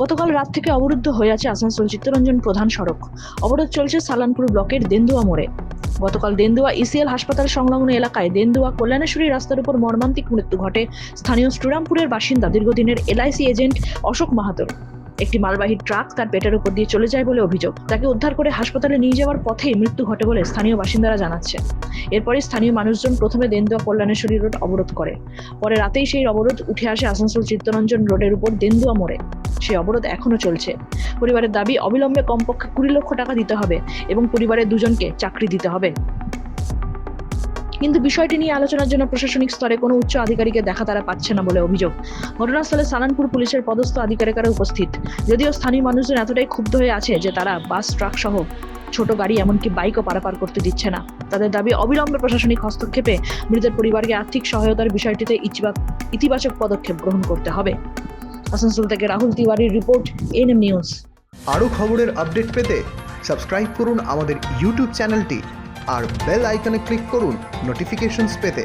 গতকাল রাত থেকে অবরুদ্ধ হয়ে আছে আসানসোল চিত্তরঞ্জন প্রধান সড়ক। অবরোধ চলছে সালানপুর ব্লকের দেন্দুয়া মোড়ে। গতকাল দেন্দুয়া ইসিএল হাসপাতাল সংলগ্ন এলাকায় দেন্দুয়া কল্যাণেশ্বরী রাস্তার উপর মর্মান্তিক মৃত্যু ঘটে স্থানীয় শ্রীরামপুরের বাসিন্দা দীর্ঘদিনের এলআইসি এজেন্ট অশোক মাহাতোর। একটি মালবাহী ট্রাক তার পেটের উপর দিয়ে চলে যায় বলে অভিযোগ। তাকে উদ্ধার করে হাসপাতালে নিয়ে যাওয়ার পথেই মৃত্যু ঘটে বলে স্থানীয় বাসিন্দারা জানাচ্ছে। এরপরে স্থানীয় মানুষজন প্রথমে দেন্দুয়া কল্যাণেশ্বরী রোড অবরোধ করে। পরে রাতেই সেই অবরোধ উঠে আসে আসানসোল চিত্তরঞ্জন রোডের উপর দেন্দুয়া মোড়ে। সেই অবরোধ এখনও চলছে। পরিবারের দাবি, অবিলম্বে কমপক্ষে কুড়ি লক্ষ টাকা দিতে হবে এবং পরিবারের দুজনকে চাকরি দিতে হবে। কিন্তু বিষয়টি নিয়ে আলোচনার জন্য প্রশাসনিক স্তরে কোনো উচ্চ আধিকারিকের দেখা তারা পাচ্ছে না বলে অভিযোগ। ঘটনাস্থলে সালানপুর পুলিশের পদস্থ আধিকারিকেরা উপস্থিত। যদিও স্থানীয় মানুষজন এতটাই ক্ষুব্ধ হয়ে আছে যে তারা বাস, ট্রাক সহ ছোট গাড়ি এমনকি বাইকও পারাপার করতে দিচ্ছে না। তাদের দাবি, অবিলম্বে প্রশাসনিক হস্তক্ষেপে মৃতের পরিবারকে আর্থিক সহায়তার বিষয়টিতে ইতিবাচক পদক্ষেপ গ্রহণ করতে হবে। আসানসোল থেকে রাহুল তিওয়ারির রিপোর্ট এনএম নিউজ আরও খবরের আপডেট পেতে সাবস্ক্রাইব করুন আমাদের ইউটিউব চ্যানেলটি আর বেল আইকনে ক্লিক করুন নোটিফিকেশনস পেতে।